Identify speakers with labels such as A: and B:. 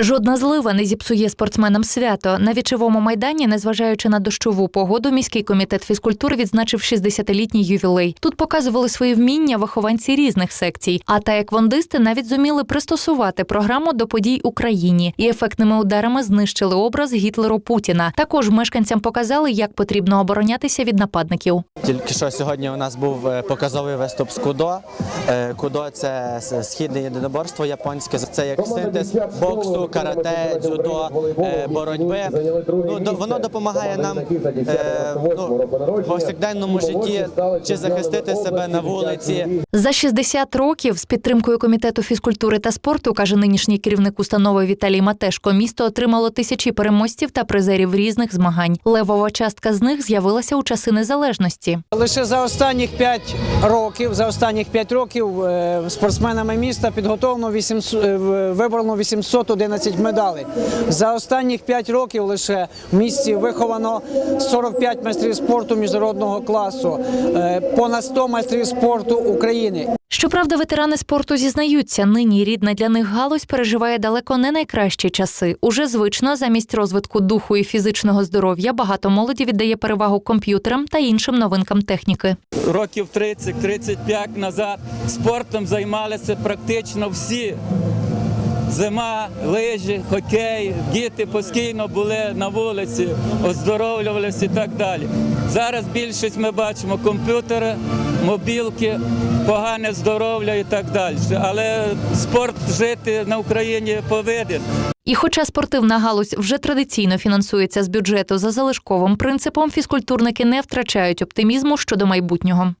A: Жодна злива не зіпсує спортсменам свято. На вічовому майдані, незважаючи на дощову погоду, міський комітет фізкультури відзначив 60-літній ювілей. Тут показували свої вміння вихованці різних секцій. А таеквондисти навіть зуміли пристосувати програму до подій Україні і ефектними ударами знищили образ Гітлеру Путіна. Також мешканцям показали, як потрібно оборонятися від нападників.
B: Тільки що сьогодні у нас був е, показовий виступ з кудо. Е, Кудо це східне єдиноборство японське. Це як синтез боксу, карате, дзюдо, е, боротьби. Ну воно допомагає нам е, ну, в повсякденному житті чи захистити себе на вулиці.
A: За 60 років з підтримкою комітету фізкультури та спорту, каже нинішній керівник установи Віталій Матешко, місто отримало тисячі переможців та призерів різних змагань. Левова частка з них з'явилася у часи незалежності.
C: Лише за останніх 5 років, за останніх 5 років е, спортсменами міста підготовлено 800, е, в- вибрано 811 медалей. За останніх 5 років лише в місті виховано 45 майстрів спорту міжнародного класу, е, понад 100 майстрів спорту України.
A: Щоправда, ветерани спорту зізнаються, нині рідна для них галузь переживає далеко не найкращі часи. Уже звично замість розвитку духу і фізичного здоров'я багато молоді віддає перевагу комп'ютерам та іншим новинкам техніки.
D: років 30-35 назад спортом займалися практично всі. Зима, лижі, хокей, діти постійно були на вулиці, оздоровлювалися і так далі. Зараз більшість ми бачимо комп'ютери, мобілки, погане здоров'я і так далі. Але спорт жити на Україні повинен.
A: І хоча спортивна галузь вже традиційно фінансується з бюджету за залишковим принципом, фізкультурники не втрачають оптимізму щодо майбутнього.